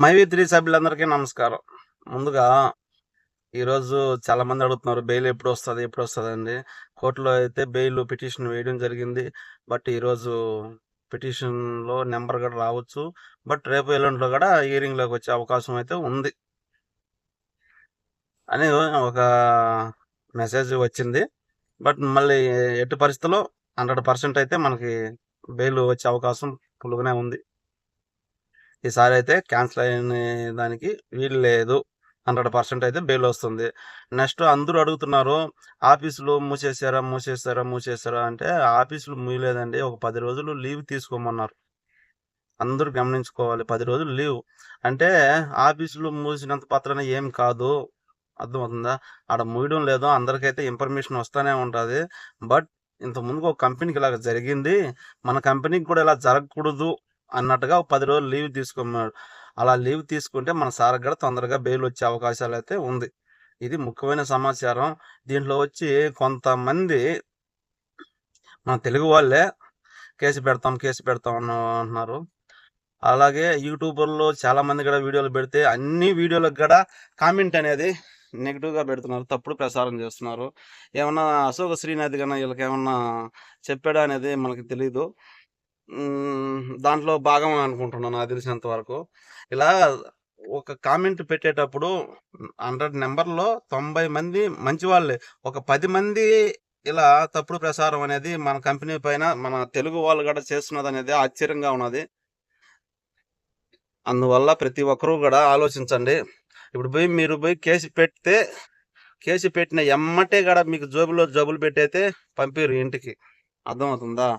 మైవి three సభ్యులందరికీ నమస్కారం. ముందుగా ఈరోజు చాలా మంది అడుగుతున్నారు బెయిల్ ఎప్పుడు వస్తుంది ఎప్పుడు వస్తుంది అండి కోర్టులో అయితే బెయిల్ పిటిషన్ వేయడం జరిగింది. బట్ ఈరోజు పిటిషన్లో నెంబర్ కూడా రావచ్చు. బట్ రేపు ఎల్లుండిలో కూడా హియరింగ్లోకి వచ్చే అవకాశం అయితే ఉంది. అని ఒక మెసేజ్ వచ్చింది. బట్ మళ్ళీ ఎట్టి పరిస్థితుల్లో హండ్రెడ్ పర్సెంట్ అయితే మనకి బెయిల్ వచ్చే అవకాశం పులుగునే ఉంది. ఈసారి అయితే క్యాన్సిల్ అయిన దానికి వీలు లేదు. హండ్రెడ్ పర్సెంట్ అయితే బెయిల్ వస్తుంది. నెక్స్ట్ అందరూ అడుగుతున్నారు ఆఫీసులు మూసేసారా మూసేసారా మూసేసారా అంటే ఆఫీసులు మూయలేదండి. ఒక పది రోజులు లీవ్ తీసుకోమన్నారు. అందరూ గమనించుకోవాలి పది రోజులు లీవ్. అంటే ఆఫీసులు మూసినంత పత్రాన ఏం కాదు. అర్థమవుతుందా? ఆడ మూయడం లేదు అందరికైతే ఇన్ఫర్మేషన్ వస్తూనే ఉంటుంది. బట్ ఇంత ఒక కంపెనీకి ఇలాగ జరిగింది. మన కంపెనీకి కూడా ఇలా జరగకూడదు. అన్నట్టుగా ఒక పది రోజులు లీవ్ తీసుకున్నాడు. అలా లీవ్ తీసుకుంటే మన సార్ కూడా తొందరగా బెయిల్ వచ్చే అవకాశాలు అయితే ఉంది. ఇది ముఖ్యమైన సమాచారం. దీంట్లో వచ్చి కొంతమంది మన తెలుగు వాళ్ళే కేసు పెడతాం కేసు పెడతాం అన్న- అంటున్నారు. అలాగే యూట్యూబర్లో చాలామంది కూడా వీడియోలు పెడితే అన్ని వీడియోలకు కూడా కామెంట్ అనేది నెగిటివ్గా పెడుతున్నారు. తప్పుడు ప్రసారం చేస్తున్నారు. ఏమన్నా అశోక శ్రీనాథ్ కన్నా వీళ్ళకి ఏమన్నా చెప్పాడా అనేది మనకి తెలీదు. దాంట్లో భాగం అనుకుంటున్నాను నాకు తెలిసినంత వరకు ఇలా ఒక కామెంట్ పెట్టేటప్పుడు హండ్రెడ్ నెంబర్లో తొంభై మంది మంచి వాళ్ళే ఒక పది మంది ఇలా తప్పుడు ప్రసారం అనేది మన కంపెనీ పైన మన తెలుగు వాళ్ళు కూడా చేస్తున్నది అనేది ఆశ్చర్యంగా ఉన్నది. అందువల్ల ప్రతి ఒక్కరూ కూడా ఆలోచించండి. ఇప్పుడు పోయి మీరు పోయి కేసు పెడితే కేసు పెట్టిన ఎమ్మటే కూడా మీకు జోబులో జబులు పెట్టయితే పంపిరు ఇంటికి. అర్థమవుతుందా?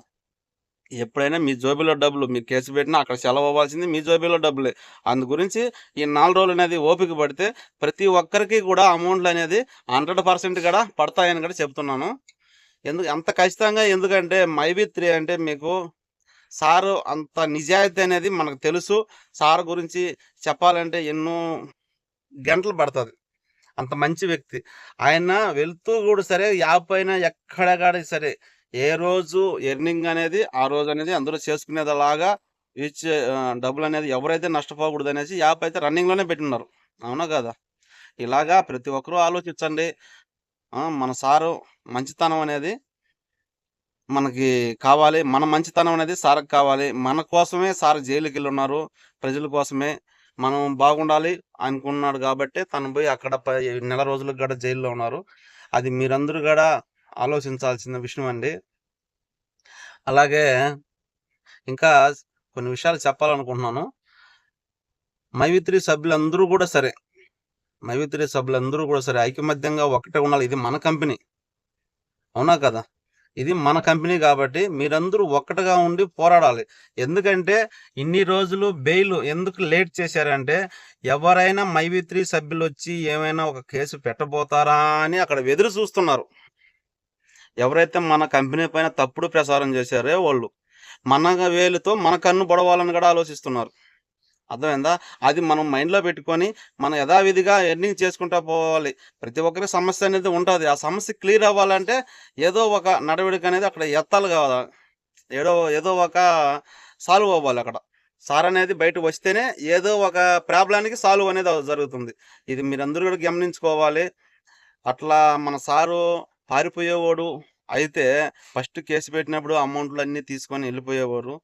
ఎప్పుడైనా మీ జోబీలో డబ్బులు మీరు కేసు పెట్టినా అక్కడ సెలవు అవ్వాల్సింది మీ జోబీలో డబ్బులే. అందు గురించి ఈ నాలుగు రోజులు అనేది ఓపిక పడితే ప్రతి ఒక్కరికి కూడా అమౌంట్లు అనేది హండ్రెడ్ పర్సెంట్ కూడా పడతాయని కూడా చెప్తున్నాను. ఎందుకు అంత ఖచ్చితంగా ఎందుకంటే మైబీ త్రీ అంటే మీకు సారు అంత నిజాయితీ అనేది మనకు తెలుసు. సార్ గురించి చెప్పాలంటే ఎన్నో గంటలు పడుతుంది. అంత మంచి వ్యక్తి. ఆయన వెళ్తూ కూడా సరే యాప్ అయినా ఎక్కడ సరే ఏ రోజు ఎర్నింగ్ అనేది ఆ రోజు అనేది అందరూ చేసుకునేదిలాగా ఇచ్చే డబ్బులు అనేది ఎవరైతే నష్టపోకూడదు అనేసి యాప్ అయితే రన్నింగ్లోనే పెట్టినారు అవునా కదా? ఇలాగా ప్రతి ఒక్కరూ ఆలోచించండి. మన సారు మంచితనం అనేది మనకి కావాలి. మన మంచితనం అనేది సార్కి కావాలి. మన కోసమే సార్ జైలుకి వెళ్ళి ఉన్నారు ప్రజల కోసమే. మనం బాగుండాలి అనుకున్నాడు కాబట్టి తను పోయి అక్కడ నెల రోజులకు కూడా జైల్లో ఉన్నారు. అది మీరందరూ కూడా ఆలోచించాల్సిన విషయం అండి అలాగే ఇంకా కొన్ని విషయాలు చెప్పాలనుకుంటున్నాను. మైవిత్రి సభ్యులందరూ కూడా సరే. మైవిత్రి సభ్యులందరూ కూడా సరే. ఐకమత్యంగా ఒకటే ఉండాలి. ఇది మన కంపెనీ. అవునా కదా? ఇది మన కంపెనీ కాబట్టి మీరందరూ ఒక్కటగా ఉండి పోరాడాలి. ఎందుకంటే ఇన్ని రోజులు బెయిల్ ఎందుకు లేట్ చేశారంటే ఎవరైనా మైవిత్రి సభ్యులు వచ్చి ఏమైనా ఒక కేసు పెట్టబోతారా అని అక్కడ ఎదురు చూస్తున్నారు. ఎవరైతే మన కంపెనీ పైన తప్పుడు ప్రసారం చేశారో వాళ్ళు మన వేలుతో మన కన్ను పొడవాలని కూడా ఆలోచిస్తున్నారు. అర్థమైందా? అది మనం మైండ్లో పెట్టుకొని మనం యథావిధిగా ఎర్నింగ్ చేసుకుంటా పోవాలి. ప్రతి ఒక్కరికి సమస్య అనేది ఉంటుంది. ఆ సమస్య క్లియర్ అవ్వాలంటే ఏదో ఒక నడవడిక అనేది అక్కడ ఎత్తాలి కావాలి ఏదో ఏదో ఒక సాల్వ్ అవ్వాలి అక్కడ. సార్ అనేది బయట వస్తేనే ఏదో ఒక ప్రాబ్లానికి సాల్వ్ అనేది జరుగుతుంది. ఇది మీరందరూ కూడా గమనించుకోవాలి. అట్లా మన సారు పారిపోయేవాడు అయితే ఫస్ట్ కేసు పెట్టినప్పుడు అమౌంట్లు అన్నీ తీసుకొని వెళ్ళిపోయేవారు.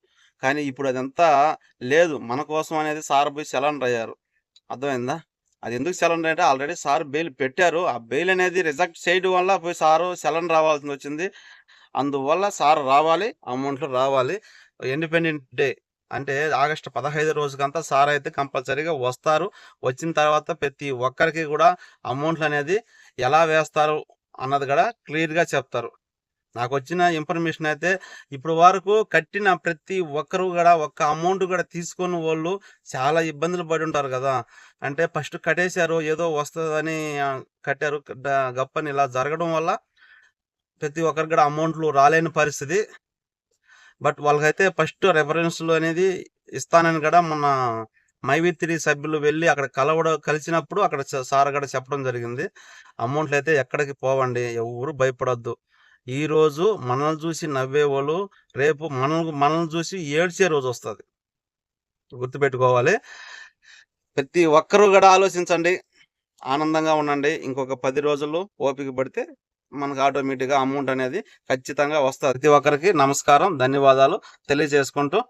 కానీ ఇప్పుడు అదంతా లేదు. మన కోసం అనేది సార్ పోయి సెలెండర్ అయ్యారు. అర్థమైందా? అది ఎందుకు సెలెండర్ అంటే ఆల్రెడీ సార్ బెయిల్ పెట్టారు. ఆ బెయిల్ అనేది రిజెక్ట్ చేయడం వల్ల పోయి సారు సెలెండర్ రావాల్సి వచ్చింది. అందువల్ల సార్ రావాలి అమౌంట్లు రావాలి. ఇండిపెండెంట్ డే అంటే ఆగస్టు పదహైదు రోజుకంతా సార్ అయితే కంపల్సరీగా వస్తారు. వచ్చిన తర్వాత ప్రతి ఒక్కరికి కూడా అమౌంట్లు అనేది ఎలా వేస్తారు? అన్నది కూడా క్లియర్గా చెప్తారు. నాకు వచ్చిన ఇన్ఫర్మేషన్ అయితే ఇప్పుడు వరకు కట్టిన ప్రతి ఒక్కరు కూడా ఒక్క అమౌంట్ కూడా తీసుకొని వాళ్ళు చాలా ఇబ్బందులు పడి ఉంటారు కదా. అంటే ఫస్ట్ కట్టేశారు ఏదో వస్తుందని కట్టారు గప్పని ఇలా జరగడం వల్ల ప్రతి ఒక్కరికి కూడా అమౌంట్లు రాలేని పరిస్థితి. బట్ వాళ్ళకైతే ఫస్ట్ రెఫరెన్స్లు అనేది ఇస్తానని కూడా మైవిత్రి సభ్యులు వెళ్ళి అక్కడ కలవడం కలిసినప్పుడు అక్కడ స- సార్ కూడా చెప్పడం జరిగింది. అమౌంట్లు అయితే ఎక్కడికి పోవండి ఎవరు భయపడొద్దు. ఈ రోజు మనల్ని చూసి నవ్వేవాళ్ళు రేపు మనల్ని మనల్ని చూసి ఏడ్చే రోజు వస్తుంది. గుర్తుపెట్టుకోవాలి. ప్రతి ఒక్కరూ కూడా ఆలోచించండి. ఆనందంగా ఉండండి. ఇంకొక పది రోజులు ఓపిక పడితే మనకు ఆటోమేటిక్గా అమౌంట్ అనేది ఖచ్చితంగా వస్తుంది. ప్రతి ఒక్కరికి నమస్కారం ధన్యవాదాలు తెలియజేసుకుంటూ